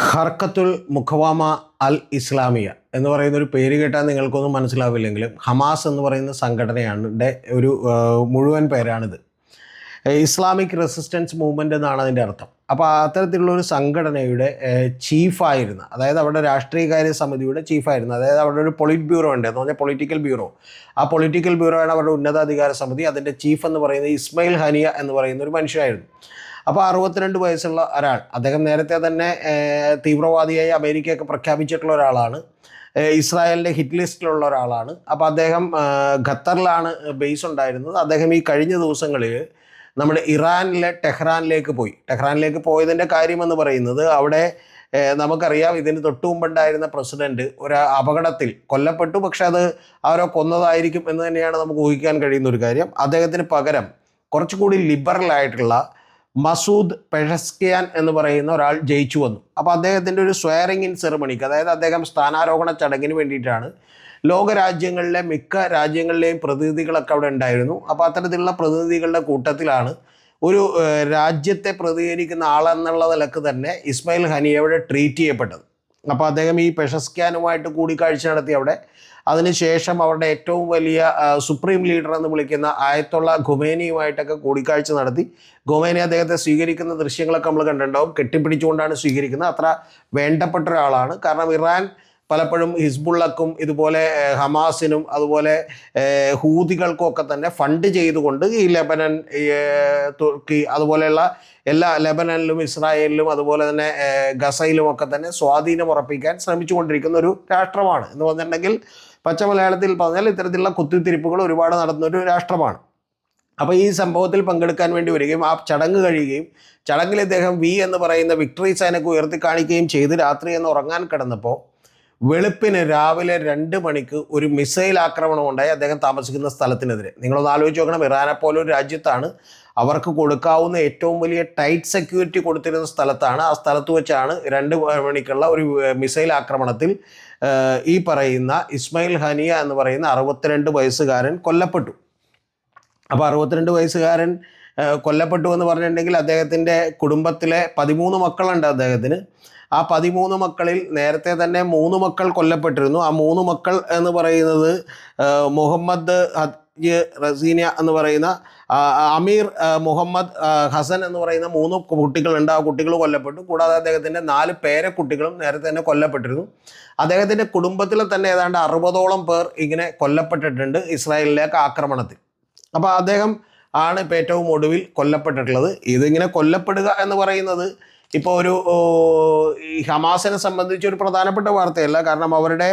ഹർക്കത്തുൽ മുഖവാമ അൽ ഇസ്ലാമിയ എന്ന് പറയുന്ന ഒരു പേര് കേട്ടാൽ നിങ്ങൾക്കൊന്നും മനസ്സിലാവില്ലെങ്കിലും ഹമാസ് എന്ന് പറയുന്ന സംഘടനയാണ് ഒരു മുഴുവൻ പേരാണിത്. ഇസ്ലാമിക് റെസിസ്റ്റൻസ് മൂവ്മെന്റ് എന്നാണ് അതിന്റെ അർത്ഥം. അപ്പോൾ അത്തരത്തിലുള്ള ഒരു സംഘടനയുടെ ചീഫായിരുന്ന അതായത് അവിടെ രാഷ്ട്രീയകാര്യ സമിതിയുടെ ചീഫായിരുന്ന. അതായത് അവിടെ ഒരു പൊളിറ്റ് ബ്യൂറോ ഉണ്ട് എന്ന് പറഞ്ഞാൽ പൊളിറ്റിക്കൽ ബ്യൂറോ. ആ പൊളിറ്റിക്കൽ ബ്യൂറോയാണ് അവരുടെ ഉന്നതാധികാര സമിതി. അതിന്റെ ചീഫ് എന്ന് പറയുന്നത് ഇസ്മയിൽ ഹനിയ എന്ന് പറയുന്ന ഒരു മനുഷ്യനായിരുന്നു. അപ്പോൾ അറുപത്തിരണ്ട് വയസ്സുള്ള ഒരാൾ അദ്ദേഹം നേരത്തെ തന്നെ തീവ്രവാദിയായി അമേരിക്കയൊക്കെ പ്രഖ്യാപിച്ചിട്ടുള്ള ഒരാളാണ്. ഇസ്രായേലിന്റെ ഹിറ്റ് ലിസ്റ്റിലുള്ള ഒരാളാണ്. അപ്പോൾ അദ്ദേഹം ഖത്തറിലാണ് ബേസ് ഉണ്ടായിരുന്നത്. അദ്ദേഹം ഈ കഴിഞ്ഞ ദിവസങ്ങളിൽ നമ്മുടെ ഇറാനിലെ ടെഹ്റാനിലേക്ക് പോയി. ടെഹ്റാനിലേക്ക് പോയതിന്റെ കാര്യമെന്ന് പറയുന്നത് അവിടെ നമുക്കറിയാം ഇതിന് തൊട്ടു മുമ്പുണ്ടായിരുന്ന പ്രസിഡന്റ് ഒരു അപകടത്തിൽ കൊല്ലപ്പെട്ടു. പക്ഷെ അത് ആരോ കൊന്നതായിരിക്കും എന്ന് തന്നെയാണ് നമുക്ക് ഊഹിക്കാൻ കഴിയുന്ന ഒരു കാര്യം. അദ്ദേഹത്തിന് പകരം കുറച്ചുകൂടി ലിബറൽ ആയിട്ടുള്ള മസൂദ് പെഷസ്കിയാൻ എന്ന് പറയുന്ന ഒരാൾ ജയിച്ചു വന്നു. അപ്പോൾ അദ്ദേഹത്തിന്റെ ഒരു സ്വയറിംഗ് ഇൻ സെറമണിക്ക് അതായത് അദ്ദേഹം സ്ഥാനാരോഹണ ചടങ്ങിന് വേണ്ടിയിട്ടാണ് ലോകരാജ്യങ്ങളിലെ മിക്ക രാജ്യങ്ങളിലെയും പ്രതിനിധികളൊക്കെ അവിടെ ഉണ്ടായിരുന്നു. അപ്പോൾ അത്തരത്തിലുള്ള പ്രതിനിധികളുടെ കൂട്ടത്തിലാണ് ഒരു രാജ്യത്തെ പ്രതികരിക്കുന്ന ആളെന്നുള്ള നിലയ്ക്ക് തന്നെ ഇസ്മായിൽ ഹനിയയുടെ ട്രീറ്റ് ചെയ്യപ്പെട്ടത്. അപ്പോൾ അദ്ദേഹം ഈ പെഷസ്ക്യാനുമായിട്ട് കൂടിക്കാഴ്ച നടത്തി അവിടെ. അതിനുശേഷം അവരുടെ ഏറ്റവും വലിയ സുപ്രീം ലീഡർ എന്ന് വിളിക്കുന്ന ആയത്തുള്ള ഖുമേനിയുമായിട്ടൊക്കെ കൂടിക്കാഴ്ച നടത്തി. ഖുമേനി അദ്ദേഹത്തെ സ്വീകരിക്കുന്ന ദൃശ്യങ്ങളൊക്കെ നമ്മൾ കണ്ടിട്ടുണ്ടാവും. കെട്ടിപ്പിടിച്ചുകൊണ്ടാണ് സ്വീകരിക്കുന്നത്. അത്ര വേണ്ടപ്പെട്ട ഒരാളാണ്. കാരണം ഇറാൻ പലപ്പോഴും ഹിസ്ബുള്ളക്കും ഇതുപോലെ ഹമാസിനും അതുപോലെ ഹൂതികൾക്കും ഒക്കെ തന്നെ ഫണ്ട് ചെയ്തുകൊണ്ട് ഈ ലെബനൻ തുർക്കി അതുപോലെയുള്ള എല്ലാ ലെബനനിലും ഇസ്രായേലിലും അതുപോലെ തന്നെ ഗസയിലും ഒക്കെ തന്നെ സ്വാധീനം ഉറപ്പിക്കാൻ ശ്രമിച്ചുകൊണ്ടിരിക്കുന്ന ഒരു രാഷ്ട്രമാണ്. എന്ന് പറഞ്ഞിട്ടുണ്ടെങ്കിൽ പച്ച മലയാളത്തിൽ പറഞ്ഞാൽ ഇത്തരത്തിലുള്ള കുത്തിത്തിരിപ്പുകൾ ഒരുപാട് നടന്ന ഒരു രാഷ്ട്രമാണ്. അപ്പോൾ ഈ സംഭവത്തിൽ പങ്കെടുക്കാൻ വേണ്ടി വരികയും ആ ചടങ്ങ് കഴിയുകയും ചടങ്ങിൽ ഇദ്ദേഹം വി എന്ന് പറയുന്ന വിക്ടറി സേനക്ക് ഉയർത്തി കാണിക്കുകയും ചെയ്ത് രാത്രി എന്ന് ഉറങ്ങാൻ കിടന്നപ്പോൾ വെളുപ്പിന് രാവിലെ രണ്ട് മണിക്ക് ഒരു മിസൈൽ ആക്രമണം ഉണ്ടായി അദ്ദേഹം താമസിക്കുന്ന സ്ഥലത്തിനെതിരെ. നിങ്ങളൊന്ന് ആലോചിച്ച് നോക്കണം ഇറാനെ പോലെ ഒരു രാജ്യത്താണ് അവർക്ക് കൊടുക്കാവുന്ന ഏറ്റവും വലിയ ടൈറ്റ് സെക്യൂരിറ്റി കൊടുത്തിരുന്ന സ്ഥലത്താണ്. ആ സ്ഥലത്ത് വെച്ചാണ് രണ്ട് മണിക്കുള്ള ഒരു മിസൈൽ ആക്രമണത്തിൽ ഈ പറയുന്ന ഇസ്മായിൽ ഹനിയ എന്ന് പറയുന്ന അറുപത്തിരണ്ട് വയസ്സുകാരൻ കൊല്ലപ്പെട്ടു. അപ്പോൾ അറുപത്തിരണ്ട് വയസ്സുകാരൻ കൊല്ലപ്പെട്ടു എന്ന് പറഞ്ഞിട്ടുണ്ടെങ്കിൽ അദ്ദേഹത്തിന്റെ കുടുംബത്തിലെ പതിമൂന്ന് മക്കളുണ്ട് അദ്ദേഹത്തിന്. ആ പതിമൂന്ന് മക്കളിൽ നേരത്തെ തന്നെ മൂന്ന് മക്കൾ കൊല്ലപ്പെട്ടിരുന്നു. ആ മൂന്ന് മക്കൾ എന്ന് പറയുന്നത് മുഹമ്മദ് ഹജ്ജ് റസീന എന്ന് പറയുന്ന അമീർ മുഹമ്മദ് ഹസൻ എന്ന് പറയുന്ന മൂന്ന് കുട്ടികളുണ്ട് ആ കുട്ടികൾ കൊല്ലപ്പെട്ടു. കൂടാതെ അദ്ദേഹത്തിന്റെ നാല് പേരെ കുട്ടികളും നേരത്തെ തന്നെ കൊല്ലപ്പെട്ടിരുന്നു. അദ്ദേഹത്തിന്റെ കുടുംബത്തിൽ തന്നെ ഏതാണ്ട് അറുപതോളം പേർ ഇങ്ങനെ കൊല്ലപ്പെട്ടിട്ടുണ്ട് ഇസ്രായേലിലേക്ക് ആക്രമണത്തിൽ. അപ്പോൾ അദ്ദേഹം ആണ് ഇപ്പോൾ ഏറ്റവും ഒടുവിൽ കൊല്ലപ്പെട്ടിട്ടുള്ളത്. ഇതിങ്ങനെ കൊല്ലപ്പെടുക എന്ന് പറയുന്നത് ഇപ്പോൾ ഒരു ഹമാസിനെ സംബന്ധിച്ച് ഒരു പ്രധാനപ്പെട്ട വാർത്തയല്ല. കാരണം അവരുടെ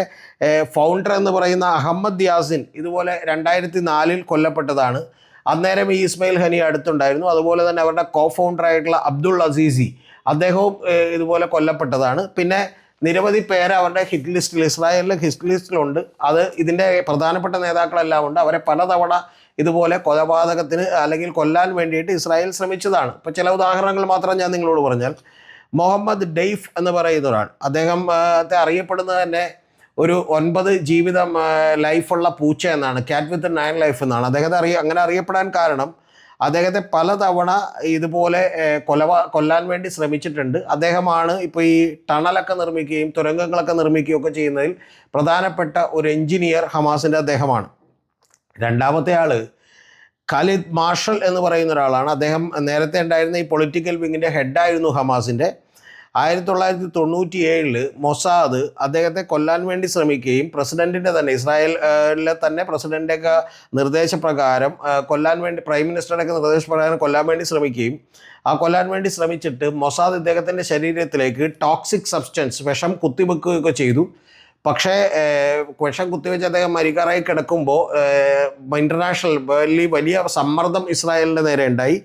ഫൗണ്ടർ എന്ന് പറയുന്ന അഹമ്മദ് യാസിൻ ഇതുപോലെ രണ്ടായിരത്തി നാലിൽ കൊല്ലപ്പെട്ടതാണ്. അന്നേരം ഈ ഇസ്മയിൽ ഹനി അടുത്തുണ്ടായിരുന്നു. അതുപോലെ തന്നെ അവരുടെ കോ ഫൗണ്ടർ ആയിട്ടുള്ള അബ്ദുൾ അസീസി അദ്ദേഹവും ഇതുപോലെ കൊല്ലപ്പെട്ടതാണ്. പിന്നെ നിരവധി പേര് അവരുടെ ഹിറ്റ് ലിസ്റ്റിൽ ഇസ്രായേലിലെ ഹിറ്റ് ലിസ്റ്റിലുണ്ട്. അത് ഇതിന്റെ പ്രധാനപ്പെട്ട നേതാക്കളെല്ലാം ഉണ്ട്. അവരെ പലതവണ ഇതുപോലെ കൊലപാതകത്തിന് അല്ലെങ്കിൽ കൊല്ലാൻ വേണ്ടിയിട്ട് ഇസ്രായേൽ ശ്രമിച്ചതാണ്. ഇപ്പോൾ ചില ഉദാഹരണങ്ങൾ മാത്രം ഞാൻ നിങ്ങളോട് പറഞ്ഞാൽ മുഹമ്മദ് ഡെയ്ഫ് എന്ന് പറയുന്ന ഒരാൾ അദ്ദേഹത്തെ അറിയപ്പെടുന്നത് തന്നെ ഒരു ഒൻപത് ജീവിതം ലൈഫുള്ള പൂച്ച എന്നാണ്. കാറ്റ് വിത്ത് നയൻ ലൈഫ് എന്നാണ്. അദ്ദേഹത്തെ അറിയ അങ്ങനെ അറിയപ്പെടാൻ കാരണം അദ്ദേഹത്തെ പലതവണ ഇതുപോലെ കൊലവ കൊല്ലാൻ വേണ്ടി ശ്രമിച്ചിട്ടുണ്ട്. അദ്ദേഹമാണ് ഇപ്പോൾ ഈ ടണലൊക്കെ നിർമ്മിക്കുകയും തുരങ്കങ്ങളൊക്കെ നിർമ്മിക്കുകയും ഒക്കെ ചെയ്യുന്നതിൽ പ്രധാനപ്പെട്ട ഒരു എഞ്ചിനീയർ ഹമാസിന്റെ അദ്ദേഹമാണ്. രണ്ടാമത്തെ ആൾ ഖാലിദ് മാർഷൽ എന്ന് പറയുന്ന ഒരാളാണ്. അദ്ദേഹം നേരത്തെ ഉണ്ടായിരുന്ന ഈ പൊളിറ്റിക്കൽ വിങ്ങിന്റെ ഹെഡായിരുന്നു ഹമാസിന്റെ ആയിരത്തി തൊള്ളായിരത്തി തൊണ്ണൂറ്റി ഏഴിൽ മൊസാദ് അദ്ദേഹത്തെ കൊല്ലാൻ വേണ്ടി ശ്രമിക്കുകയും പ്രസിഡന്റിന്റെ തന്നെ ഇസ്രായേലിലെ തന്നെ പ്രസിഡന്റ് നിർദ്ദേശപ്രകാരം കൊല്ലാൻ വേണ്ടി പ്രൈം മിനിസ്റ്ററുടെയൊക്കെ നിർദ്ദേശപ്രകാരം കൊല്ലാൻ വേണ്ടി ശ്രമിക്കുകയും ആ കൊല്ലാൻ വേണ്ടി ശ്രമിച്ചിട്ട് മൊസാദ് ഇദ്ദേഹത്തിന്റെ ശരീരത്തിലേക്ക് ടോക്സിക് സബ്സ്റ്റൻസ് വിഷം കുത്തിവെക്കുകയൊക്കെ ചെയ്തു. പക്ഷേ വിഷം കുത്തിവെച്ച് അദ്ദേഹം മരിക്കാറായി കിടക്കുമ്പോൾ ഇന്റർനാഷണൽ വലിയ വലിയ സമ്മർദ്ദം ഇസ്രായേലിന്റെ നേരെ ഉണ്ടായി.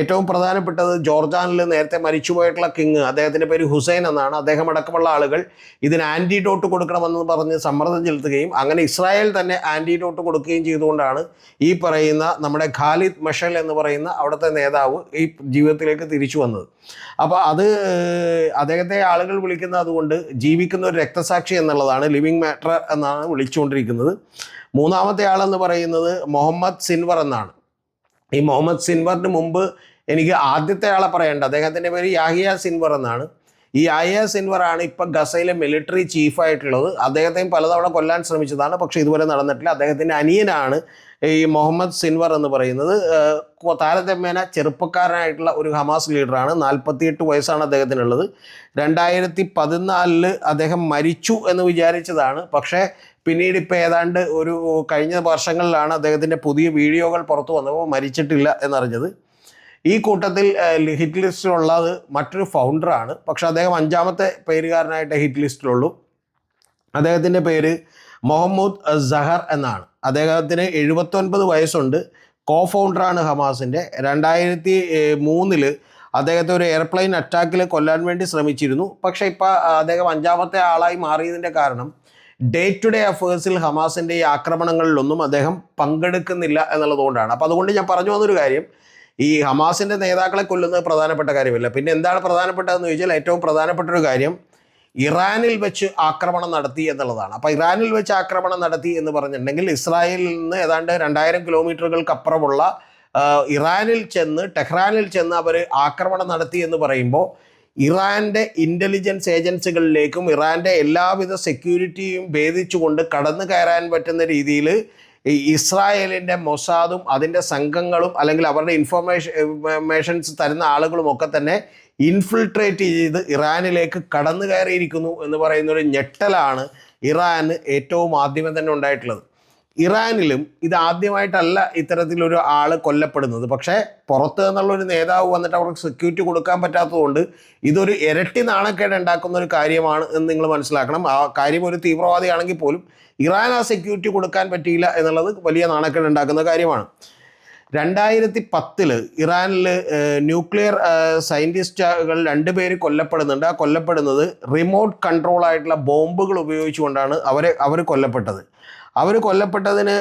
ഏറ്റവും പ്രധാനപ്പെട്ടത് ജോർജാനിൽ നേരത്തെ മരിച്ചുപോയിട്ടുള്ള കിങ് അദ്ദേഹത്തിന്റെ പേര് ഹുസൈൻ എന്നാണ്. അദ്ദേഹം അടക്കമുള്ള ആളുകൾ ഇതിന് ആന്റിഡോട്ട് കൊടുക്കണമെന്ന് പറഞ്ഞ് സമ്മർദ്ദം ചെലുത്തുകയും അങ്ങനെ ഇസ്രായേൽ തന്നെ ആന്റിഡോട്ട് കൊടുക്കുകയും ചെയ്തുകൊണ്ടാണ് ഈ പറയുന്ന നമ്മുടെ ഖാലിദ് മഷൽ എന്ന് പറയുന്ന അവിടുത്തെ നേതാവ് ഈ ജീവിതത്തിലേക്ക് തിരിച്ചു വന്നത്. അപ്പോൾ അത് അദ്ദേഹത്തെ ആളുകൾ വിളിക്കുന്നത് അതുകൊണ്ട് ജീവിക്കുന്ന ഒരു രക്തസാക്ഷി എന്നുള്ളതാണ് ലിവിങ് മാറ്റർ എന്നാണ് വിളിച്ചുകൊണ്ടിരിക്കുന്നത്. മൂന്നാമത്തെ ആളെന്ന് പറയുന്നത് മുഹമ്മദ് സിൻവർ എന്നാണ്. ഈ മുഹമ്മദ് സിൻവറിന് മുമ്പ് എനിക്ക് ആദ്യത്തെ ആളെ പറയേണ്ട. അദ്ദേഹത്തിന്റെ പേര് യാഹിയ സിൻവർ എന്നാണ്. ഈ അയ ആണ് ഇപ്പം ഗസയിലെ മിലിറ്ററി ചീഫായിട്ടുള്ളത് അദ്ദേഹത്തെയും പലതവണ കൊല്ലാൻ ശ്രമിച്ചതാണ്. പക്ഷേ ഇതുവരെ നടന്നിട്ടില്ല. അദ്ദേഹത്തിന്റെ അനിയനാണ് ഈ മുഹമ്മദ് സിൻവർ എന്ന് പറയുന്നത്. താരതമ്യേന ചെറുപ്പക്കാരനായിട്ടുള്ള ഒരു ഹമാസ് ലീഡറാണ്. നാൽപ്പത്തിയെട്ട് വയസ്സാണ് അദ്ദേഹത്തിനുള്ളത്. രണ്ടായിരത്തി പതിനാലിൽ അദ്ദേഹം മരിച്ചു എന്ന് വിചാരിച്ചതാണ്. പക്ഷേ പിന്നീട് ഇപ്പോൾ ഏതാണ്ട് ഒരു കഴിഞ്ഞ വർഷങ്ങളിലാണ് അദ്ദേഹത്തിന്റെ പുതിയ വീഡിയോകൾ പുറത്തു വന്നപ്പോൾ മരിച്ചിട്ടില്ല എന്നറിഞ്ഞത്. ഈ കൂട്ടത്തിൽ ഹിറ്റ് ലിസ്റ്റിലുള്ളത് മറ്റൊരു ഫൗണ്ടറാണ്. പക്ഷേ അദ്ദേഹം അഞ്ചാമത്തെ പേരുകാരനായിട്ട് ഹിറ്റ് ലിസ്റ്റിലുള്ളൂ. അദ്ദേഹത്തിന്റെ പേര് മുഹമ്മദ് സഹർ എന്നാണ്. അദ്ദേഹത്തിന് എഴുപത്തൊൻപത് വയസ്സുണ്ട്. കോ ഫൗണ്ടറാണ് ഹമാസിന്റെ. രണ്ടായിരത്തി മൂന്നിൽ അദ്ദേഹത്തെ ഒരു എയർപ്ലെയിൻ അറ്റാക്കിൽ കൊല്ലാൻ വേണ്ടി ശ്രമിച്ചിരുന്നു. പക്ഷേ ഇപ്പോൾ അദ്ദേഹം അഞ്ചാമത്തെ ആളായി മാറിയതിന്റെ കാരണം ഡേ ടു ഡേ അഫേഴ്സിൽ ഹമാസിന്റെ ഈ ആക്രമണങ്ങളിലൊന്നും അദ്ദേഹം പങ്കെടുക്കുന്നില്ല എന്നുള്ളതുകൊണ്ടാണ്. അപ്പോൾ അതുകൊണ്ട് ഞാൻ പറഞ്ഞു വന്നൊരു കാര്യം. ഈ ഹമാസിന്റെ നേതാക്കളെ കൊല്ലുന്നത് പ്രധാനപ്പെട്ട കാര്യമല്ല. പിന്നെ എന്താണ് പ്രധാനപ്പെട്ടതെന്ന് ചോദിച്ചാൽ ഏറ്റവും പ്രധാനപ്പെട്ട ഒരു കാര്യം ഇറാനിൽ വെച്ച് ആക്രമണം നടത്തി എന്നുള്ളതാണ്. അപ്പോൾ ഇറാനിൽ വെച്ച് ആക്രമണം നടത്തി എന്ന് പറഞ്ഞിട്ടുണ്ടെങ്കിൽ ഇസ്രായേലിൽ നിന്ന് ഏതാണ്ട് രണ്ടായിരം കിലോമീറ്ററുകൾക്ക് അപ്പുറമുള്ള ഇറാനിൽ ചെന്ന് ടെഹ്റാനിൽ ചെന്ന് അവർ ആക്രമണം നടത്തി എന്ന് പറയുമ്പോൾ ഇറാന്റെ ഇന്റലിജൻസ് ഏജൻസികളിലേക്കും ഇറാന്റെ എല്ലാവിധ സെക്യൂരിറ്റിയും ഭേദിച്ചുകൊണ്ട് കടന്നു കയറാൻ പറ്റുന്ന രീതിയിൽ ഈ ഇസ്രായേലിന്റെ മൊസാദും അതിന്റെ സംഘങ്ങളും അല്ലെങ്കിൽ അവരുടെ ഇൻഫർമേഷൻ ഇൻഫർമേഷൻസ് തരുന്ന ആളുകളും ഒക്കെ തന്നെ ഇൻഫിൽട്രേറ്റ് ചെയ്ത് ഇറാനിലേക്ക് കടന്നു കയറിയിരിക്കുന്നു എന്ന് പറയുന്ന ഒരു ഞെട്ടലാണ് ഇറാന് ഏറ്റവും ആദ്യമേ തന്നെ ഉണ്ടായിട്ടുള്ളത്. ഇറാനിലും ഇത് ആദ്യമായിട്ടല്ല ഇത്തരത്തിലൊരു ആൾ കൊല്ലപ്പെടുന്നത്. പക്ഷേ പുറത്ത് നിന്നുള്ള ഒരു നേതാവ് വന്നിട്ട് അവർക്ക് സെക്യൂരിറ്റി കൊടുക്കാൻ പറ്റാത്തതുകൊണ്ട് ഇതൊരു ഇരട്ടി നാണക്കേട് ഉണ്ടാക്കുന്ന ഒരു കാര്യമാണ് എന്ന് നിങ്ങൾ മനസ്സിലാക്കണം. ആ കാര്യം ഒരു തീവ്രവാദിയാണെങ്കിൽ പോലും ഇറാൻ ആ സെക്യൂരിറ്റി കൊടുക്കാൻ പറ്റിയില്ല എന്നുള്ളത് വലിയ നാണക്കേട് ഉണ്ടാക്കുന്ന കാര്യമാണ്. രണ്ടായിരത്തി പത്തിൽ ഇറാനിൽ ന്യൂക്ലിയർ സയന്റിസ്റ്റുകൾ രണ്ടുപേര് കൊല്ലപ്പെടുന്നുണ്ട്. ആ കൊല്ലപ്പെടുന്നത് റിമോട്ട് കൺട്രോൾ ആയിട്ടുള്ള ബോംബുകൾ ഉപയോഗിച്ചുകൊണ്ടാണ് അവരെ അവർ കൊല്ലപ്പെട്ടത്. അവർ കൊല്ലപ്പെട്ടതിന്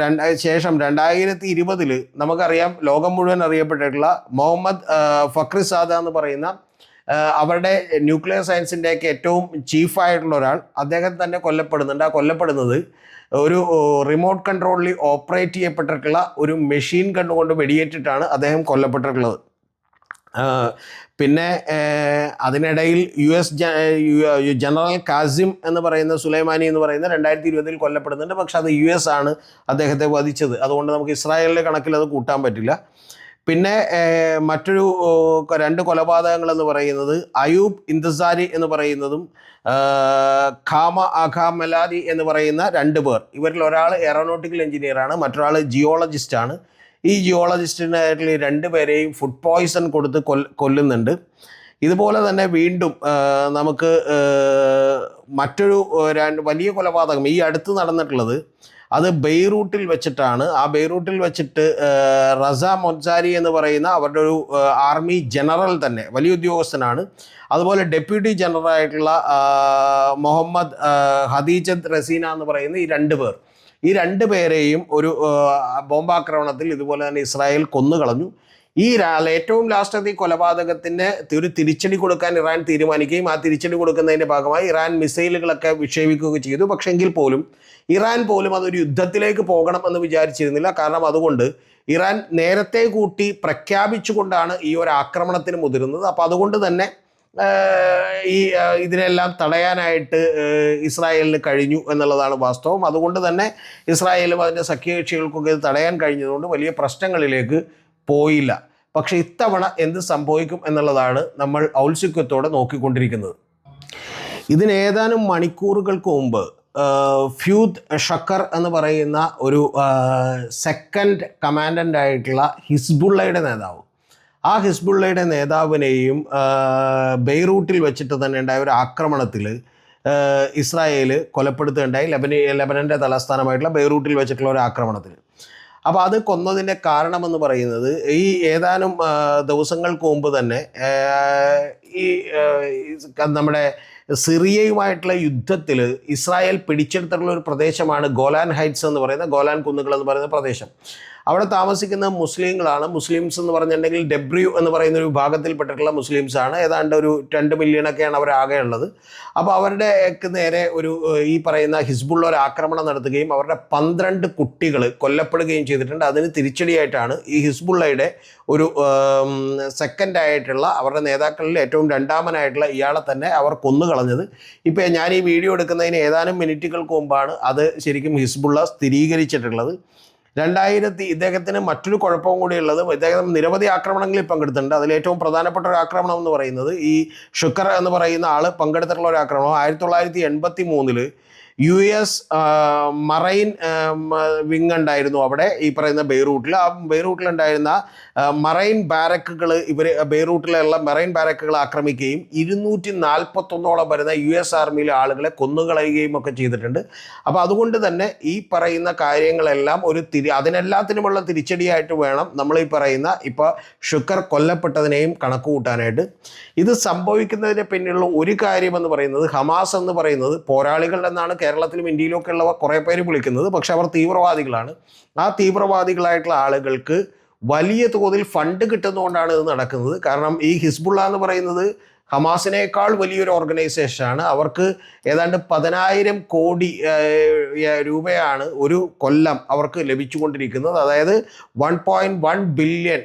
രണ്ട ശേഷം രണ്ടായിരത്തി ഇരുപതിൽ നമുക്കറിയാം ലോകം മുഴുവൻ അറിയപ്പെട്ടിട്ടുള്ള മുഹമ്മദ് ഫക്രി സാദ എന്ന് പറയുന്ന അവരുടെ ന്യൂക്ലിയർ സയൻസിന്റെയൊക്കെ ഏറ്റവും ചീഫായിട്ടുള്ള ഒരാൾ. അദ്ദേഹം തന്നെ കൊല്ലപ്പെടുന്നുണ്ട്. ആ കൊല്ലപ്പെടുന്നത് ഒരു റിമോട്ട് കൺട്രോളിൽ ഓപ്പറേറ്റ് ചെയ്യപ്പെട്ടിട്ടുള്ള ഒരു മെഷീൻ കണ്ടുകൊണ്ട് വെടിയേറ്റിട്ടാണ് അദ്ദേഹം കൊല്ലപ്പെട്ടിട്ടുള്ളത്. പിന്നെ അതിനിടയിൽ യു എസ് ജനറൽ കാസിം എന്ന് പറയുന്ന സുലൈമാനി എന്ന് പറയുന്ന രണ്ടായിരത്തി ഇരുപതിൽ കൊല്ലപ്പെടുന്നുണ്ട്. പക്ഷെ അത് യു എസ് ആണ് അദ്ദേഹത്തെ വധിച്ചത്. അതുകൊണ്ട് നമുക്ക് ഇസ്രായേലിന്റെ കണക്കിൽ അത് കൂട്ടാൻ പറ്റില്ല. പിന്നെ മറ്റൊരു രണ്ട് കൊലപാതകങ്ങൾ എന്ന് പറയുന്നത് അയൂബ് ഇന്തസാരി എന്ന് പറയുന്നതും ഖാമ അഖാമലാദി എന്ന് പറയുന്ന രണ്ട് പേർ. ഇവരിൽ ഒരാൾ എയറോനോട്ടിക്കൽ എഞ്ചിനീയറാണ് മറ്റൊരാൾ ജിയോളജിസ്റ്റാണ് ഈ ജിയോളജിസ്റ്റിനായിട്ടുള്ള രണ്ട് പേരെയും ഫുഡ് പോയ്സൺ കൊടുത്ത് കൊൽ കൊല്ലുന്നുണ്ട്. ഇതുപോലെ തന്നെ വീണ്ടും നമുക്ക് മറ്റൊരു വലിയ കൊലപാതകം ഈ അടുത്ത് നടന്നിട്ടുള്ളത് അത് ബെയ്റൂട്ടിൽ വെച്ചിട്ടാണ്. ആ ബെയ്റൂട്ടിൽ വെച്ചിട്ട് റസ മൊൻസാരി എന്ന് പറയുന്ന അവരുടെ ഒരു ആർമി ജനറൽ തന്നെ വലിയ ഉദ്യോഗസ്ഥനാണ്. അതുപോലെ ഡെപ്യൂട്ടി ജനറൽ ആയിട്ടുള്ള മുഹമ്മദ് ഹദീജത് റസീന എന്ന് പറയുന്ന ഈ രണ്ട് പേർ. ഈ രണ്ട് പേരെയും ഒരു ബോംബാക്രമണത്തിൽ ഇതുപോലെ തന്നെ ഇസ്രായേൽ കൊന്നുകളഞ്ഞു. ഈ ഏറ്റവും ലാസ്റ്റത്തെ കൊലപാതകത്തിന് ഒരു തിരിച്ചടി കൊടുക്കാൻ ഇറാൻ തീരുമാനിക്കുകയും ആ തിരിച്ചടി കൊടുക്കുന്നതിന്റെ ഭാഗമായി ഇറാൻ മിസൈലുകളൊക്കെ വിക്ഷേപിക്കുകയും ചെയ്തു. പക്ഷേങ്കിൽ പോലും ഇറാൻ പോലും അതൊരു യുദ്ധത്തിലേക്ക് പോകണം എന്ന് വിചാരിച്ചിരുന്നില്ല. കാരണം അതുകൊണ്ട് ഇറാൻ നേരത്തെ കൂട്ടി പ്രഖ്യാപിച്ചുകൊണ്ടാണ് ഈ ഒരു ആക്രമണത്തിന് മുതിരുന്നത്. അപ്പോൾ അതുകൊണ്ട് തന്നെ ഈ ഇതിനെല്ലാം തടയാനായിട്ട് ഇസ്രായേലിന് കഴിഞ്ഞു എന്നുള്ളതാണ് വാസ്തവം. അതുകൊണ്ട് തന്നെ ഇസ്രായേലും അതിന്റെ സഖ്യകക്ഷികൾക്കൊക്കെ ഇത് തടയാൻ കഴിഞ്ഞതുകൊണ്ട് വലിയ പ്രശ്നങ്ങളിലേക്ക് പോയില്ല. പക്ഷേ ഇത്തവണ എന്ത് സംഭവിക്കും എന്നുള്ളതാണ് നമ്മൾ ഔത്സുക്യത്തോടെ നോക്കിക്കൊണ്ടിരിക്കുന്നത്. ഇതിന് ഏതാനും മണിക്കൂറുകൾക്ക് മുമ്പ് ഫ്യൂത്ത് ഷക്കർ എന്ന് പറയുന്ന ഒരു സെക്കൻഡ് കമാൻഡന്റ് ആയിട്ടുള്ള ഹിസ്ബുള്ളയുടെ നേതാവ്. ആ ഹിസ്ബുള്ളയുടെ നേതാവിനെയും ബെയ്റൂട്ടിൽ വെച്ചിട്ട് തന്നെ ഉണ്ടായ ഒരു ആക്രമണത്തിൽ ഇസ്രായേൽ കൊലപ്പെടുത്തുകയുണ്ടായി. ലബനി ലബനന്റെ തലസ്ഥാനമായിട്ടുള്ള ബെയ്റൂട്ടിൽ വെച്ചിട്ടുള്ള ഒരു ആക്രമണത്തിൽ അപ്പോൾ അത് കൊന്നതിന്റെ കാരണമെന്ന് പറയുന്നത് ഈ ഏതാനും ദിവസങ്ങൾക്ക് മുമ്പ് തന്നെ ഈ നമ്മുടെ സിറിയയുമായിട്ടുള്ള യുദ്ധത്തിൽ ഇസ്രായേൽ പിടിച്ചെടുത്തിട്ടുള്ള ഒരു പ്രദേശമാണ് ഗോലാൻ ഹൈറ്റ്സ് എന്ന് പറയുന്ന ഗോലാൻ കുന്നുകൾ എന്ന് പറയുന്ന പ്രദേശം. അവിടെ താമസിക്കുന്ന മുസ്ലിങ്ങളാണ്. മുസ്ലിംസ് എന്ന് പറഞ്ഞിട്ടുണ്ടെങ്കിൽ ഡെബ്രിയു എന്ന് പറയുന്ന ഒരു വിഭാഗത്തിൽപ്പെട്ടിട്ടുള്ള മുസ്ലിംസ് ആണ് ഏതാണ്ട് ഒരു രണ്ട് മില്യണൊക്കെയാണ് അവർ ആകെ ഉള്ളത്. അപ്പോൾ അവരുടെ നേരെ ഒരു ഈ പറയുന്ന ഹിസ്ബുള്ള ഒരു ആക്രമണം നടത്തുകയും അവരുടെ പന്ത്രണ്ട് കുട്ടികൾ കൊല്ലപ്പെടുകയും ചെയ്തിട്ടുണ്ട്. അതിന് തിരിച്ചടിയായിട്ടാണ് ഈ ഹിസ്ബുള്ളയുടെ ഒരു സെക്കൻഡായിട്ടുള്ള അവരുടെ നേതാക്കളിൽ ഏറ്റവും രണ്ടാമനായിട്ടുള്ള ഇയാളെ തന്നെ അവർ കൊന്നുകളഞ്ഞത്. ഇപ്പോൾ ഞാൻ ഈ വീഡിയോ എടുക്കുന്നതിന് ഏതാനും മിനിറ്റുകൾക്ക് മുമ്പാണ് അത് ശരിക്കും ഹിസ്ബുള്ള സ്ഥിരീകരിച്ചിട്ടുള്ളത്. രണ്ടായിരത്തി ഇദ്ദേഹത്തിന് മറ്റൊരു കുഴപ്പവും കൂടിയുള്ളത് ഇദ്ദേഹം നിരവധി ആക്രമണങ്ങളിൽ പങ്കെടുത്തിട്ടുണ്ട്. അതിൽ ഏറ്റവും പ്രധാനപ്പെട്ട ഒരു ആക്രമണം എന്ന് പറയുന്നത് ഈ ഷുക്കർ എന്ന് പറയുന്ന ആൾ പങ്കെടുത്തിട്ടുള്ള ഒരു ആക്രമണം. ആയിരത്തി തൊള്ളായിരത്തി എൺപത്തി മൂന്നിൽ യു എസ് മറൈൻ വിങ് ഉണ്ടായിരുന്നു അവിടെ ഈ പറയുന്ന ബെയ്റൂട്ടിൽ ആ ബെയ്റൂട്ടിൽ ഉണ്ടായിരുന്ന മറൈൻ ബാരക്കുകൾ ഇവർ ബെയ്റൂട്ടിലുള്ള മറൈൻ ബാരക്കുകൾ ആക്രമിക്കുകയും ഇരുന്നൂറ്റി നാൽപ്പത്തൊന്നോളം വരുന്ന യു എസ് ആർമിയിലെ ആളുകളെ കൊന്നുകളയുകയും ഒക്കെ ചെയ്തിട്ടുണ്ട്. അപ്പോൾ അതുകൊണ്ട് തന്നെ ഈ പറയുന്ന കാര്യങ്ങളെല്ലാം ഒരു തിരി അതിനെല്ലാത്തിനുമുള്ള തിരിച്ചടിയായിട്ട് വേണം നമ്മൾ ഈ പറയുന്ന ഇപ്പോൾ ഷുക്കർ കൊല്ലപ്പെട്ടതിനെയും കണക്ക് കൂട്ടാനായിട്ട് ഇത് സംഭവിക്കുന്നതിന് പിന്നിലുള്ള ഒരു കാര്യമെന്ന് പറയുന്നത് ഹമാസ് എന്ന് പറയുന്നത് പോരാളികൾ എന്നാണ് കേരളത്തിലും ഇന്ത്യയിലും ഒക്കെ ഉള്ളവർ കുറേ പേര് വിളിക്കുന്നത്. പക്ഷെ അവർ തീവ്രവാദികളാണ്. ആ തീവ്രവാദികളായിട്ടുള്ള ആളുകൾക്ക് വലിയ തോതിൽ ഫണ്ട് കിട്ടുന്നതുകൊണ്ടാണ് ഇത് നടക്കുന്നത്. കാരണം ഈ ഹിസ്ബുള്ള എന്ന് പറയുന്നത് ഹമാസിനേക്കാൾ വലിയൊരു ഓർഗനൈസേഷനാണ് അവർക്ക് ഏതാണ്ട് പതിനായിരം കോടി രൂപയാണ് ഒരു കൊല്ലം അവർക്ക് ലഭിച്ചുകൊണ്ടിരിക്കുന്നത്. അതായത് one point one billion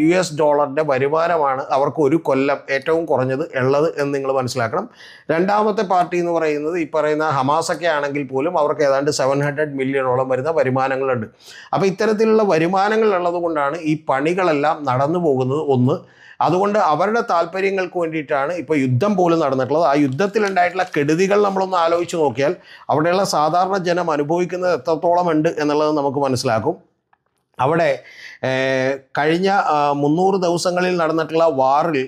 U S ഡോളറിന്റെ വരുമാനമാണ് അവർക്ക് ഒരു കൊല്ലം ഏറ്റവും കുറഞ്ഞത് ഉള്ളത് എന്ന് നിങ്ങൾ മനസ്സിലാക്കണം. രണ്ടാമത്തെ പാർട്ടി എന്ന് പറയുന്നത് ഈ പറയുന്ന ഹമാസൊക്കെ ആണെങ്കിൽ പോലും അവർക്ക് ഏതാണ്ട് സെവൻ ഹൺഡ്രഡ് മില്യണോളം വരുന്ന വരുമാനങ്ങളുണ്ട്. അപ്പോൾ ഇത്തരത്തിലുള്ള വരുമാനങ്ങൾ ഉള്ളതുകൊണ്ടാണ് ഈ പണികളെല്ലാം നടന്നു പോകുന്നത് ഒന്ന്. അതുകൊണ്ട് അവരുടെ താല്പര്യങ്ങൾക്ക് വേണ്ടിയിട്ടാണ് ഇപ്പോൾ യുദ്ധം പോലും നടന്നിട്ടുള്ളത്. ആ യുദ്ധത്തിലുണ്ടായിട്ടുള്ള കെടുതികൾ നമ്മളൊന്ന് ആലോചിച്ച് നോക്കിയാൽ അവിടെയുള്ള സാധാരണ ജനം അനുഭവിക്കുന്നത് എത്രത്തോളം ഉണ്ട് എന്നുള്ളത് നമുക്ക് മനസ്സിലാക്കും. അവിടെ കഴിഞ്ഞ മുന്നൂറ് ദിവസങ്ങളിൽ നടന്നിട്ടുള്ള വാറിൽ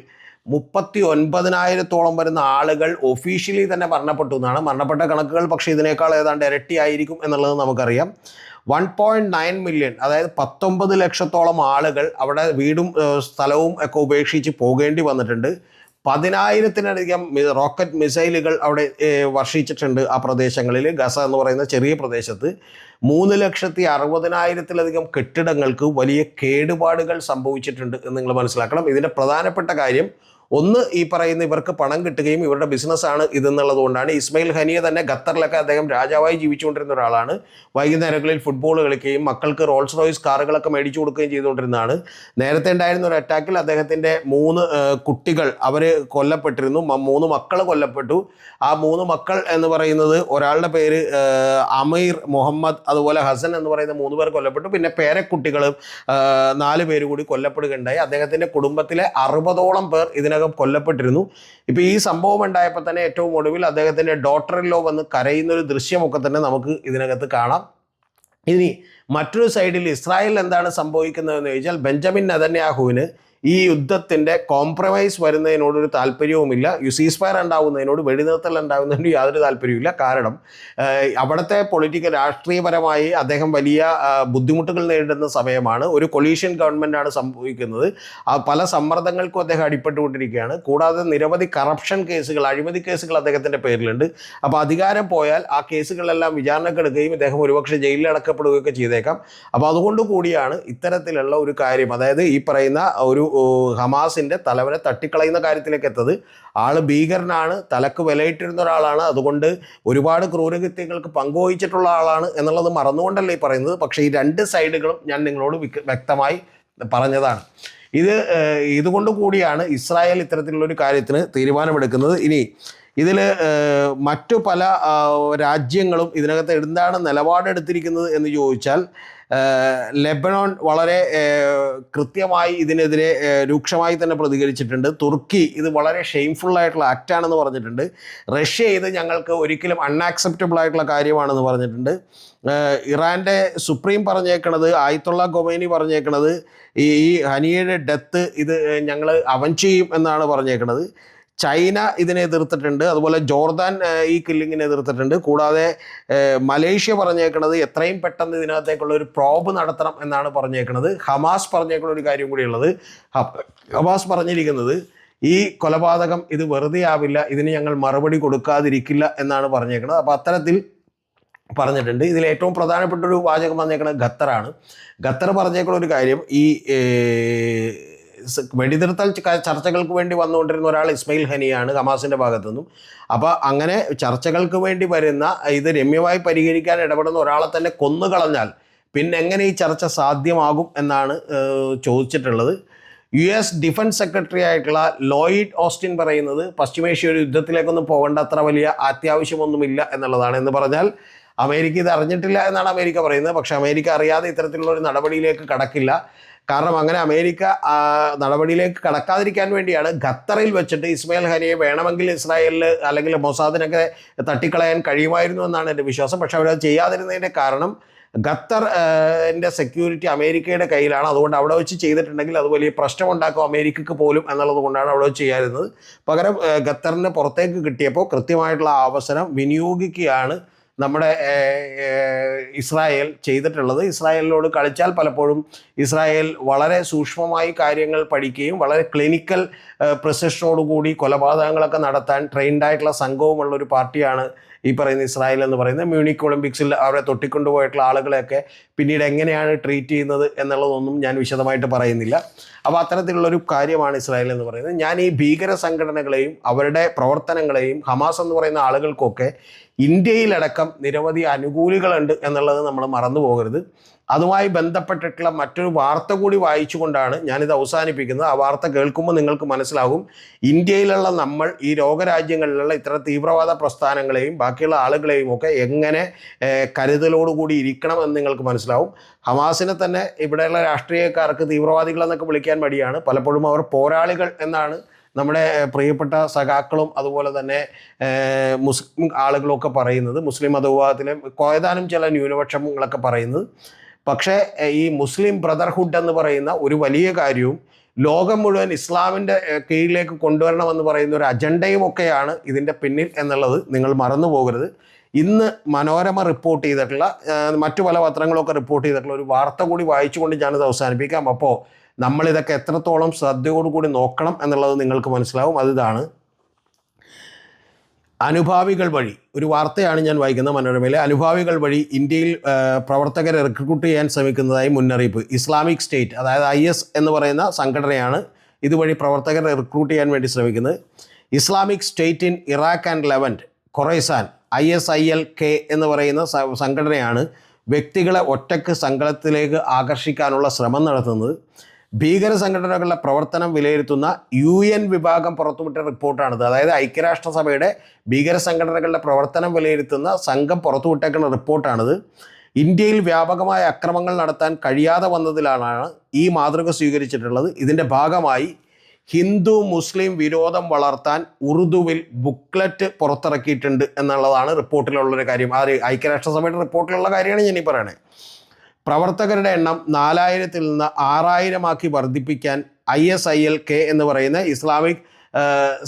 മുപ്പത്തി ഒൻപതിനായിരത്തോളം വരുന്ന ആളുകൾ ഒഫീഷ്യലി തന്നെ മരണപ്പെട്ടു എന്നാണ്. മരണപ്പെട്ട കണക്കുകൾ പക്ഷേ ഇതിനേക്കാൾ ഏതാണ്ട് ഇരട്ടിയായിരിക്കും എന്നുള്ളത് നമുക്കറിയാം. വൺ പോയിന്റ് നയൻ മില്യൺ അതായത് പത്തൊമ്പത് ലക്ഷത്തോളം ആളുകൾ അവിടെ വീടും സ്ഥലവും ഒക്കെ ഉപേക്ഷിച്ച് പോകേണ്ടി വന്നിട്ടുണ്ട്. പതിനായിരത്തിനധികം റോക്കറ്റ് മിസൈലുകൾ അവിടെ വർഷിച്ചിട്ടുണ്ട് ആ പ്രദേശങ്ങളിൽ. ഗസ എന്ന് പറയുന്ന ചെറിയ പ്രദേശത്ത്. മൂന്ന് ലക്ഷത്തി അറുപതിനായിരത്തിലധികം കെട്ടിടങ്ങൾക്ക് വലിയ കേടുപാടുകൾ സംഭവിച്ചിട്ടുണ്ട് എന്ന് നിങ്ങൾ മനസ്സിലാക്കണം. ഇതിന്റെ പ്രധാനപ്പെട്ട കാര്യം ഒന്ന് ഈ പറയുന്ന ഇവർക്ക് പണം കിട്ടുകയും ഇവരുടെ ബിസിനസ്സാണ് ഇതെന്നുള്ളത് കൊണ്ടാണ് ഇസ്മയിൽ ഹനിയെ തന്നെ ഖത്തറിലൊക്കെ അദ്ദേഹം രാജാവായി ജീവിച്ചുകൊണ്ടിരുന്ന ഒരാളാണ്. വൈകുന്നേരങ്ങളിൽ ഫുട്ബോൾ കളിക്കുകയും മക്കൾക്ക് റോൾസ് റോയ്സ് കാറുകളൊക്കെ മേടിച്ചു കൊടുക്കുകയും ചെയ്തുകൊണ്ടിരുന്നതാണ്. നേരത്തെ ഉണ്ടായിരുന്ന ഒരു അറ്റാക്കിൽ അദ്ദേഹത്തിന്റെ മൂന്ന് കുട്ടികൾ അവർ കൊല്ലപ്പെട്ടിരുന്നു. മൂന്ന് മക്കൾ കൊല്ലപ്പെട്ടു. ആ മൂന്ന് മക്കൾ എന്ന് പറയുന്നത് ഒരാളുടെ പേര് അമീർ മുഹമ്മദ് അതുപോലെ ഹസൻ എന്ന് പറയുന്ന മൂന്ന് പേർ കൊല്ലപ്പെട്ടു. പിന്നെ പേരക്കുട്ടികളും നാല് പേര് കൂടി കൊല്ലപ്പെടുകയുണ്ടായി. അദ്ദേഹത്തിന്റെ കുടുംബത്തിലെ അറുപതോളം പേർ ഇതിനകം കൊല്ലപ്പെട്ടിരുന്നു. ഇപ്പോൾ ഈ സംഭവം ഉണ്ടായപ്പോൾ തന്നെ ഏറ്റവും ഒടുവിൽ അദ്ദേഹത്തിന്റെ ഡോട്ടറിലോ വന്ന് കരയുന്ന ഒരു ദൃശ്യമൊക്കെ തന്നെ നമുക്ക് ഇതിനകത്ത് കാണാം. ഇനി മറ്റൊരു സൈഡിൽ ഇസ്രായേലിൽ എന്താണ് സംഭവിക്കുന്നതെന്ന് ചോദിച്ചാൽ ബെഞ്ചമിൻ നെതന്യാഹുവിന് ഈ യുദ്ധത്തിന്റെ കോംപ്രമൈസ് വരുന്നതിനോടൊരു താല്പര്യവുമില്ല. സീസ് ഫയർ ഉണ്ടാവുന്നതിനോട് വെടിനിർത്തൽ ഉണ്ടാവുന്നതിനോട് യാതൊരു താല്പര്യവുമില്ല. കാരണം അവിടുത്തെ പൊളിറ്റിക്കൽ രാഷ്ട്രീയപരമായി അദ്ദേഹം വലിയ ബുദ്ധിമുട്ടുകൾ നേരിടുന്ന സമയമാണ്. ഒരു കൊളീഷ്യൻ ഗവൺമെന്റാണ് സംഭവിക്കുന്നത്. പല സമ്മർദ്ദങ്ങൾക്കും അദ്ദേഹം അടിപ്പെട്ടുകൊണ്ടിരിക്കുകയാണ്. കൂടാതെ നിരവധി കറപ്ഷൻ കേസുകൾ അഴിമതി കേസുകൾ അദ്ദേഹത്തിന്റെ പേരിലുണ്ട്. അപ്പോൾ അധികാരം പോയാൽ ആ കേസുകളെല്ലാം വിചാരണക്കെടുക്കുകയും അദ്ദേഹം ഒരുപക്ഷെ ജയിലിൽ അടക്കപ്പെടുകയൊക്കെ ചെയ്തേക്കാം. അപ്പോൾ അതുകൊണ്ട് കൂടിയാണ് ഇത്തരത്തിലുള്ള ഒരു കാര്യം. അതായത് ഈ പറയുന്ന ഒരു ഹമാസിന്റെ തലവനെ തട്ടിക്കളയുന്ന കാര്യത്തിലേക്ക് എത്തത്. ആൾ ഭീകരനാണ് തലക്ക് വിലയിട്ടിരുന്ന ഒരാളാണ്. അതുകൊണ്ട് ഒരുപാട് ക്രൂരകൃത്യങ്ങൾക്ക് പങ്കുവഹിച്ചിട്ടുള്ള ആളാണ് എന്നുള്ളത് മറന്നുകൊണ്ടല്ലേ ഈ പറയുന്നത്. പക്ഷേ ഈ രണ്ട് സൈഡുകളും ഞാൻ നിങ്ങളോട് വ്യക്തമായി പറഞ്ഞതാണ്. ഇത് ഇതുകൊണ്ട് കൂടിയാണ് ഇസ്രായേൽ ഇത്തരത്തിലുള്ള ഒരു കാര്യത്തിന് തീരുമാനമെടുക്കുന്നത്. ഇനി ഇതിൽ മറ്റു പല രാജ്യങ്ങളും ഇതിനകത്ത് എന്താണ് നിലപാടെടുത്തിരിക്കുന്നത് എന്ന് ചോദിച്ചാൽ ലെബനോൺ വളരെ കൃത്യമായി ഇതിനെതിരെ രൂക്ഷമായി തന്നെ പ്രതികരിച്ചിട്ടുണ്ട്. തുർക്കി ഇത് വളരെ ഷെയിംഫുൾ ആയിട്ടുള്ള ആക്റ്റാണെന്ന് പറഞ്ഞിട്ടുണ്ട്. റഷ്യ ഇത് ഞങ്ങൾക്ക് ഒരിക്കലും അൺആക്സെപ്റ്റബിൾ ആയിട്ടുള്ള കാര്യമാണെന്ന് പറഞ്ഞിട്ടുണ്ട്. ഇറാന്റെ സുപ്രീം പറഞ്ഞേക്കണത് ആയിത്തുള്ള ഗൊമൈനി പറഞ്ഞേക്കണത് ഈ ഹനിയയുടെ ഡെത്ത് ഇത് ഞങ്ങൾ അവൻ ചെയ്യും എന്നാണ് പറഞ്ഞേക്കണത്. ചൈന ഇതിനെ എതിർത്തിട്ടുണ്ട്. അതുപോലെ ജോർദാൻ ഈ കില്ലിങ്ങിനെ എതിർത്തിട്ടുണ്ട്. കൂടാതെ മലേഷ്യ പറഞ്ഞേക്കണത് എത്രയും പെട്ടെന്ന് ഇതിനകത്തേക്കുള്ള ഒരു പ്രോബ് നടത്തണം എന്നാണ് പറഞ്ഞേക്കുന്നത് ഹമാസ് പറഞ്ഞേക്കുന്ന ഒരു കാര്യം കൂടിയുള്ളത്. ഹമാസ് പറഞ്ഞിരിക്കുന്നത് ഈ കൊലപാതകം ഇത് വെറുതെ ആവില്ല ഇതിന് ഞങ്ങൾ മറുപടി കൊടുക്കാതിരിക്കില്ല എന്നാണ് പറഞ്ഞേക്കുന്നത് അപ്പോൾ അത്തരത്തിൽ പറഞ്ഞിട്ടുണ്ട്. ഇതിൽ ഏറ്റവും പ്രധാനപ്പെട്ട ഒരു വാചകം പറഞ്ഞേക്കുന്നത് ഖത്തറാണ്. ഖത്തർ പറഞ്ഞേക്കുന്ന ഒരു കാര്യം ഈ വെടിനിർത്തൽ ചർച്ചകൾക്ക് വേണ്ടി വന്നുകൊണ്ടിരുന്ന ഒരാൾ ഇസ്മയിൽ ഹനിയാണ് ഹമാസിന്റെ ഭാഗത്തു നിന്നും. അപ്പോൾ അങ്ങനെ ചർച്ചകൾക്ക് വേണ്ടി വരുന്ന ഇത് രമ്യമായി പരിഹരിക്കാൻ ഇടപെടുന്ന ഒരാളെ തന്നെ കൊന്നുകളഞ്ഞാൽ പിന്നെ എങ്ങനെ ഈ ചർച്ച സാധ്യമാകും എന്നാണ് ചോദിച്ചിട്ടുള്ളത്. യു എസ് ഡിഫൻസ് സെക്രട്ടറി ആയിട്ടുള്ള ലോയിഡ് ഓസ്റ്റിൻ പറയുന്നത് പശ്ചിമേഷ്യ ഒരു യുദ്ധത്തിലേക്കൊന്നും പോകേണ്ട അത്ര വലിയ അത്യാവശ്യമൊന്നുമില്ല എന്നുള്ളതാണ് എന്ന് പറഞ്ഞാൽ അമേരിക്ക ഇത് അറിഞ്ഞിട്ടില്ല എന്നാണ് അമേരിക്ക പറയുന്നത്. പക്ഷേ അമേരിക്ക അറിയാതെ ഇത്തരത്തിലുള്ള ഒരു നടപടിയിലേക്ക് കടക്കില്ല. കാരണം അങ്ങനെ അമേരിക്ക നടപടിയിലേക്ക് കടക്കാതിരിക്കാൻ വേണ്ടിയാണ് ഖത്തറിൽ വെച്ചിട്ട് ഇസ്മയിൽ ഹനിയെ വേണമെങ്കിൽ ഇസ്രായേലിൽ അല്ലെങ്കിൽ മൊസാദിനൊക്കെ തട്ടിക്കളയാൻ കഴിയുമായിരുന്നു എന്നാണ് എന്റെ വിശ്വാസം. പക്ഷെ അവരത് ചെയ്യാതിരുന്നതിന്റെ കാരണം ഖത്തർ എന്റെ സെക്യൂരിറ്റി അമേരിക്കയുടെ കയ്യിലാണ്. അതുകൊണ്ട് അവിടെ വെച്ച് ചെയ്തിട്ടുണ്ടെങ്കിൽ അത് വലിയ പ്രശ്നമുണ്ടാക്കും അമേരിക്കക്ക് പോലും എന്നുള്ളത് കൊണ്ടാണ് അവിടെ വെച്ച് ചെയ്യാതിരുന്നത്. പകരം ഖത്തറിന് പുറത്തേക്ക് കിട്ടിയപ്പോൾ കൃത്യമായിട്ടുള്ള അവസരം വിനിയോഗിക്കുകയാണ് നമ്മുടെ ഇസ്രായേൽ ചെയ്തിട്ടുള്ളത്. ഇസ്രായേലിനോട് കളിച്ചാൽ പലപ്പോഴും ഇസ്രായേൽ വളരെ സൂക്ഷ്മമായി കാര്യങ്ങൾ പഠിക്കുകയും വളരെ ക്ലിനിക്കൽ പ്രസഷനോടുകൂടി കൊലപാതകങ്ങളൊക്കെ നടത്താൻ ട്രെയിൻഡ് ആയിട്ടുള്ള സംഘവുമുള്ള ഒരു പാർട്ടിയാണ് ഈ പറയുന്ന ഇസ്രായേൽ എന്ന് പറയുന്ന മ്യൂണിക് ഒളിമ്പിക്സിൽ അവരെ തൊട്ടിക്കൊണ്ടുപോയിട്ടുള്ള ആളുകളെയൊക്കെ പിന്നീട് എങ്ങനെയാണ് ട്രീറ്റ് ചെയ്യുന്നത് എന്നുള്ളതൊന്നും ഞാൻ വിശദമായിട്ട് പറയുന്നില്ല. അപ്പോൾ അത്തരത്തിലുള്ളൊരു കാര്യമാണ് ഇസ്രായേൽ എന്ന് പറയുന്നത്. ഞാൻ ഈ ഭീകര സംഘടനകളെയും അവരുടെ പ്രവർത്തനങ്ങളെയും ഹമാസ് എന്ന് പറയുന്ന ആളുകൾക്കൊക്കെ ഇന്ത്യയിലടക്കം നിരവധി അനുകൂലികളുണ്ട് എന്നുള്ളത് നമ്മൾ മറന്നു പോകരുത് അതുമായി ബന്ധപ്പെട്ടിട്ടുള്ള മറ്റൊരു വാർത്ത കൂടി വായിച്ചുകൊണ്ടാണ് ഞാനിത് അവസാനിപ്പിക്കുന്നത്. ആ വാർത്ത കേൾക്കുമ്പോൾ നിങ്ങൾക്ക് മനസ്സിലാകും. ഇന്ത്യയിലുള്ള നമ്മൾ ഈ രോഗരാജ്യങ്ങളിലുള്ള ഇത്ര തീവ്രവാദ പ്രസ്ഥാനങ്ങളെയും ബാക്കിയുള്ള ആളുകളെയും ഒക്കെ എങ്ങനെ കരുതലോടുകൂടി ഇരിക്കണം എന്ന് നിങ്ങൾക്ക് മനസ്സിലാവും. ഹമാസിനെ തന്നെ ഇവിടെയുള്ള രാഷ്ട്രീയക്കാർക്ക് തീവ്രവാദികളെന്നൊക്കെ വിളിക്കാൻ മടിയാണ്. പലപ്പോഴും അവർ പോരാളികൾ എന്നാണ് നമ്മുടെ പ്രിയപ്പെട്ട സഖാക്കളും അതുപോലെ തന്നെ മുസ്ലിം ആളുകളൊക്കെ പറയുന്നത്. മുസ്ലിം മതവിഭാഗത്തിലെ ഏതാനും ചില ന്യൂനപക്ഷങ്ങളൊക്കെ പറയുന്നത്. പക്ഷേ ഈ മുസ്ലിം ബ്രദർഹുഡ് എന്ന് പറയുന്ന ഒരു വലിയ കാര്യവും ലോകം മുഴുവൻ ഇസ്ലാമിന്റെ കീഴിലേക്ക് കൊണ്ടുവരണമെന്ന് പറയുന്ന ഒരു അജണ്ടയും ഒക്കെയാണ് ഇതിന്റെ പിന്നിൽ എന്നുള്ളത് നിങ്ങൾ മറന്നു പോകരുത്. ഇന്ന് മനോരമ റിപ്പോർട്ട് ചെയ്തിട്ടുള്ള മറ്റു പല പത്രങ്ങളൊക്കെ റിപ്പോർട്ട് ചെയ്തിട്ടുള്ള ഒരു വാർത്ത കൂടി വായിച്ചുകൊണ്ട് ഞാനിത് അവസാനിപ്പിക്കാം. അപ്പോൾ നമ്മളിതൊക്കെ എത്രത്തോളം ശ്രദ്ധയോടുകൂടി നോക്കണം എന്നുള്ളത് നിങ്ങൾക്ക് മനസ്സിലാവും. അതിതാണ് അനുഭാവികൾ വഴി ഒരു വാർത്തയാണ് ഞാൻ വായിക്കുന്നത് മനോരമയിലെ അനുഭാവികൾ വഴി ഇന്ത്യയിൽ പ്രവർത്തകരെ റിക്രൂട്ട് ചെയ്യാൻ ശ്രമിക്കുന്നതായി മുന്നറിയിപ്പ്. ഇസ്ലാമിക് സ്റ്റേറ്റ് അതായത് ഐ എസ് എന്ന് പറയുന്ന സംഘടനയാണ് ഇതുവഴി പ്രവർത്തകരെ റിക്രൂട്ട് ചെയ്യാൻ വേണ്ടി ശ്രമിക്കുന്നത്. Islamic State in Iraq and Levant Khorasan I S I L K എന്ന് പറയുന്ന സംഘടനയാണ് വ്യക്തികളെ ഒറ്റയ്ക്ക് സംഘത്തിലേക്ക് ആകർഷിക്കാനുള്ള ശ്രമം നടത്തുന്നത്. ഭീകര സംഘടനകളുടെ പ്രവർത്തനം വിലയിരുത്തുന്ന യു എൻ വിഭാഗം പുറത്തുവിട്ട റിപ്പോർട്ടാണിത്. അതായത് ഐക്യരാഷ്ട്രസഭയുടെ ഭീകര സംഘടനകളുടെ പ്രവർത്തനം വിലയിരുത്തുന്ന സംഘം പുറത്തുവിട്ടേക്കുന്ന റിപ്പോർട്ടാണിത്. ഇന്ത്യയിൽ വ്യാപകമായ അക്രമങ്ങൾ നടത്താൻ കഴിയാതെ വന്നതിലാണ് ഈ മാതൃക സ്വീകരിച്ചിട്ടുള്ളത്. ഇതിന്റെ ഭാഗമായി ഹിന്ദു മുസ്ലിം വിരോധം വളർത്താൻ ഉറുദുവിൽ ബുക്ക്ലെറ്റ് പുറത്തിറക്കിയിട്ടുണ്ട് എന്നുള്ളതാണ് റിപ്പോർട്ടിലുള്ളൊരു കാര്യം. ആ ഐക്യരാഷ്ട്രസഭയുടെ റിപ്പോർട്ടിലുള്ള കാര്യമാണ് ഞാനീ പറയണേ. പ്രവർത്തകരുടെ എണ്ണം നാലായിരത്തിൽ നിന്ന് ആറായിരമാക്കി വർദ്ധിപ്പിക്കാൻ I S I L K എന്ന് പറയുന്ന Islamic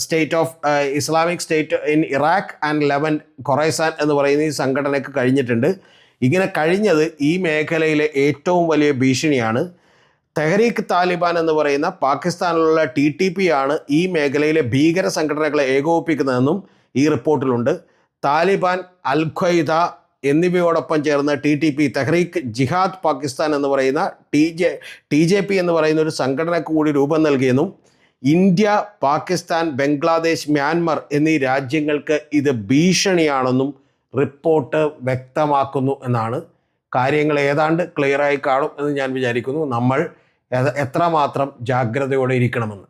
State of Islamic State in Iraq and Levant Khorasan എന്ന് പറയുന്ന ഈ സംഘടനയ്ക്ക് കഴിഞ്ഞിട്ടുണ്ട്. ഇങ്ങനെ കഴിഞ്ഞത് ഈ മേഖലയിലെ ഏറ്റവും വലിയ ഭീഷണിയാണ്. തെഹരീഖ് താലിബാൻ എന്ന് പറയുന്ന പാകിസ്ഥാനിലുള്ള ടി ടി പി ആണ് ഈ മേഖലയിലെ ഭീകര സംഘടനകളെ ഏകോപിപ്പിക്കുന്നതെന്നും ഈ റിപ്പോർട്ടിലുണ്ട്. താലിബാൻ അൽ എന്നിവയോടൊപ്പം ചേർന്ന് T T P Tehreek Jihad Pakistan എന്ന് പറയുന്ന T J T J P എന്ന് പറയുന്ന ഒരു സംഘടനയ്ക്ക് കൂടി രൂപം നൽകിയെന്നും ഇന്ത്യ പാകിസ്ഥാൻ ബംഗ്ലാദേശ് മ്യാൻമർ എന്നീ രാജ്യങ്ങൾക്ക് ഇത് ഭീഷണിയാണെന്നും റിപ്പോർട്ട് വ്യക്തമാക്കുന്നു എന്നാണ്. കാര്യങ്ങൾ ഏതാണ്ട് ക്ലിയറായി കാണും എന്ന് ഞാൻ വിചാരിക്കുന്നു. നമ്മൾ എത്രമാത്രം ജാഗ്രതയോടെ ഇരിക്കണമെന്ന്.